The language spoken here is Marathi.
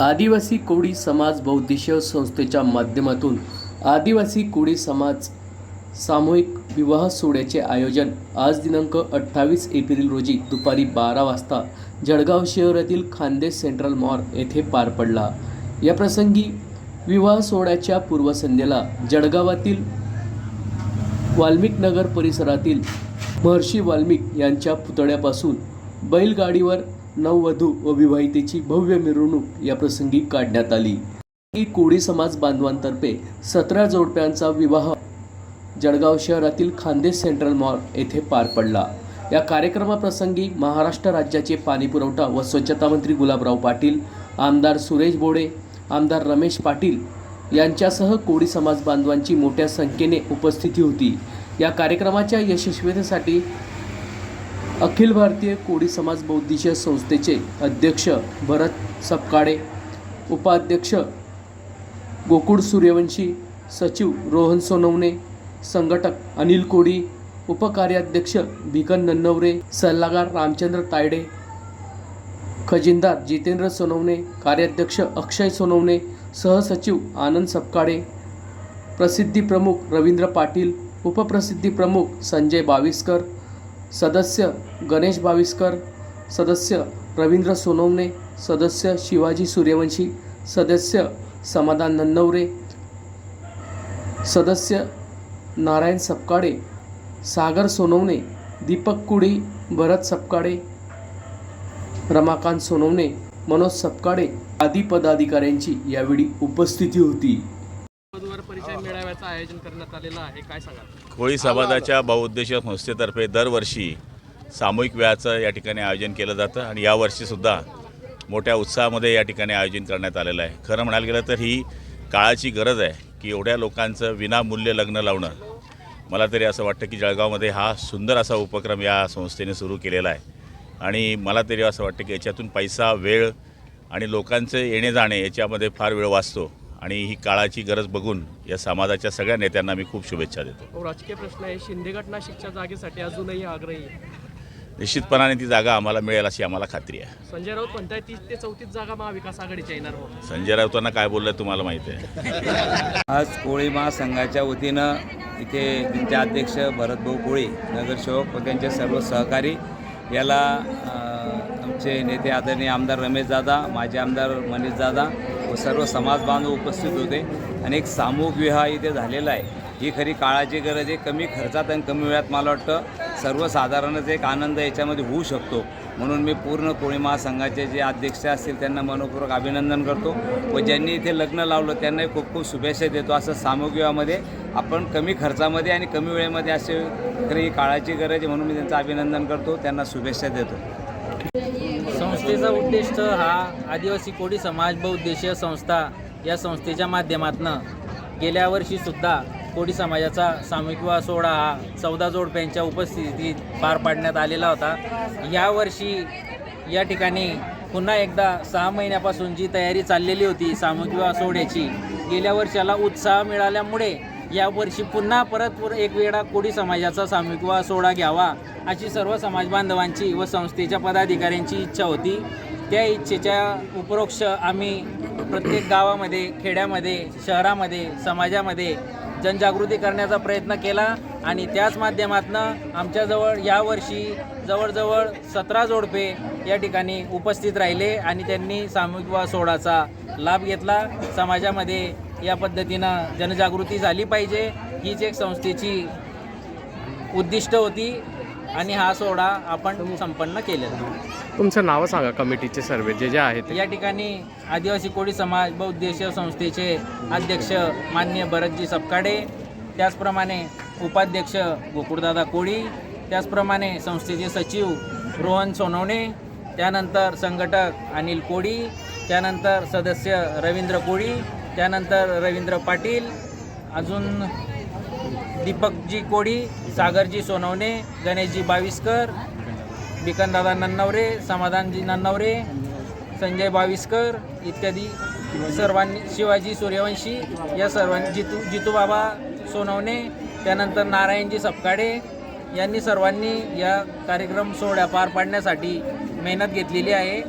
आदिवासी कोळी समाज बहुद्देशीय संस्थेच्या माध्यमातून आदिवासी कोळी समाज सामूहिक विवाह सोहळ्याचे आयोजन आज दिनांक अठ्ठावीस एप्रिल रोजी दुपारी बारा वाजता जळगाव शहरातील खानदेश सेंट्रल मॉल येथे पार पडला. या प्रसंगी विवाह सोहळ्याच्या पूर्वसंध्येला जळगावातील वाल्मिक नगर परिसरातील महर्षी वाल्मिक यांच्या पुतळ्यापासून बैलगाडीवर नववधू व विवाहितेची भव्य मिरवणूक या प्रसंगी काढण्यात आली. ही कोळी समाज बांधवांतर्फे सतरा जोडप्यांचा विवाह जळगाव शहरातील खानदेश सेंट्रल मॉल येथे पार पडला. या कार्यक्रमाप्रसंगी महाराष्ट्र राज्याचे पाणीपुरवठा व स्वच्छता मंत्री गुलाबराव पाटील आमदार सुरेश बोडे आमदार रमेश पाटील यांच्यासह कोळी समाज बांधवांची मोठ्या संख्येने उपस्थिती होती. या कार्यक्रमाच्या यशस्वीतेसाठी अखिल भारतीय कोळी समाज बौद्धिशीय संस्थेचे अध्यक्ष भरत सपकाळे उपाध्यक्ष गोकुळ सूर्यवंशी सचिव रोहन सोनवणे संघटक अनिल कोडी उपकार्याध्यक्ष भिकन नन्नवरे सल्लागार रामचंद्र तायडे खजिनदार जितेंद्र सोनवणे कार्याध्यक्ष अक्षय सोनवणे सहसचिव आनंद सपकाळे प्रसिद्धी प्रमुख रवींद्र पाटील उपप्रसिद्धी प्रमुख संजय बाविस्कर सदस्य गणेश बाविस्कर सदस्य रवींद्र सोनवणे सदस्य शिवाजी सूर्यवंशी सदस्य समाधान नन्नवरे सदस्य नारायण सपकाळे सागर सोनवणे दीपक कुडी भरत सपकाळे रमाकांत सोनवणे मनोज सपकाळे आदी पदाधिकाऱ्यांची यावेळी उपस्थिती होती. परिचय आयोजन करण्यात आलेलं आहे काय सांगा कोळी समाजाच्या बहुउद्देशीय संस्थेतर्फे दरवर्षी सामूहिक वेळाचं या ठिकाणी आयोजन केलं जातं आणि यावर्षीसुद्धा मोठ्या उत्साहामध्ये या ठिकाणी आयोजन करण्यात आलेलं आहे. खरं म्हणायला गेलं तर ही काळाची गरज आहे की एवढ्या लोकांचं विनामूल्य लग्न लावणं. मला तरी असं वाटतं की जळगावमध्ये हा सुंदर असा उपक्रम या संस्थेने सुरू केलेला आहे. आणि मला तरी असं वाटतं की याच्यातून पैसा वेळ आणि लोकांचे येणे जाणे याच्यामध्ये फार वेळ वाचतो. आणि ही काळाची गरज बघून या समाजाच्या सगळ्या नेत्यांना मी खूप शुभेच्छा देतो. तो राजकीय प्रश्न आहे. शिंदे गट नाशिकच्या जागेसाठी अजूनही आग्रही. निश्चितपणाने ती जागा आम्हाला मिळेल अशी आम्हाला खात्री आहे. संजय राऊत म्हणताय तीस ते चौतीस जागा महाविकास आघाडीच्या येणार हो. संजय राऊतांना काय बोललं तुम्हाला माहिती आहे? आज कोळी महासंघाच्या वतीनं इथे त्यांचे अध्यक्ष भरतभाऊ कोळी नगरसेवक व त्यांचे सर्व सहकारी याला अ, आमचे नेते आदरणीय आमदार रमेशदादा माजी आमदार मनीषदादा व सर्व समाज बांधव उपस्थित होते. आणि एक सामूहिक विवाह इथे झालेला आहे. ही खरी काळाची गरज आहे. कमी खर्चात आणि कमी वेळात मला वाटतं सर्वसाधारणच एक आनंद याच्यामध्ये होऊ शकतो. म्हणून मी पूर्ण कोळी महासंघाचे जे अध्यक्ष असतील त्यांना मनपूर्वक अभिनंदन करतो व ज्यांनी इथे लग्न लावलं त्यांनाही खूप खूप शुभेच्छा देतो. असं सामूहिक विवाहामध्ये आपण कमी खर्चामध्ये आणि कमी वेळेमध्ये असे खरी ही काळाची गरज आहे म्हणून मी त्यांचं अभिनंदन करतो. त्यांना शुभेच्छा देतो. संस्थेचा उद्दिष्ट हा आदिवासी कोळी समाज बहुउद्देशीय संस्था या संस्थेच्या माध्यमातून गेल्या वर्षीसुद्धा कोळी समाजाचा सामूहिक विवाह सोहळा हा चौदा जोडप्यांच्या उपस्थितीत पार पाडण्यात आलेला होता. यावर्षी या ठिकाणी पुन्हा एकदा सहा महिन्यापासून जी तयारी चाललेली होती सामूहिक विवाह सोहळ्याची गेल्या वर्षाला उत्साह मिळाल्यामुळे यावर्षी पुन्हा परत पुर एक वेळा कोळी समाजाचा सामूहिक विवाह सोहळा घ्यावा अशी सर्व समाज बांधवांची व संस्थेच्या पदाधिकाऱ्यांची इच्छा होती. त्या इच्छेच्या उपरोक्ष आम्ही प्रत्येक गावामध्ये खेड्यामध्ये शहरामध्ये समाजामध्ये जनजागृती करण्याचा प्रयत्न केला आणि त्याच माध्यमातून आमच्याजवळ यावर्षी जवळजवळ सतरा जोडपे या ठिकाणी उपस्थित राहिले आणि त्यांनी सामूहिक वा सोहळाचा लाभ घेतला. समाजामध्ये या पद्धतीनं जनजागृती झाली पाहिजे. हीच एक संस्थेची उद्दिष्ट होती आणि हा सोहळा आपण संपन्न केलेला तुमचं नाव सांगा कमिटीचे सर्वे जे जे आहेत या ठिकाणी आदिवासी कोळी समाज बहुउद्देशीय संस्थेचे अध्यक्ष मान्य भरतजी सपकाडे त्याचप्रमाणे उपाध्यक्ष गोकुळदादा कोळी त्याचप्रमाणे संस्थेचे सचिव रोहन सोनवणे त्यानंतर संघटक अनिल कोळी त्यानंतर सदस्य रवींद्र कोळी त्यानंतर रवींद्र पाटील अजून दीपकजी कोळी सागरजी सोनवणे गणेशजी बाविस्कर बिकनदादा नन्नवरे समाधानजी नन्नवरे संजय बाविस्कर इत्यादी सर्वांनी शिवाजी सूर्यवंशी या सर्वांनी जितू जितूबाबा सोनवणे त्यानंतर नारायणजी सपकाडे यांनी सर्वांनी या कार्यक्रम सोहळ्या पार पाडण्यासाठी मेहनत घेतलेली आहे.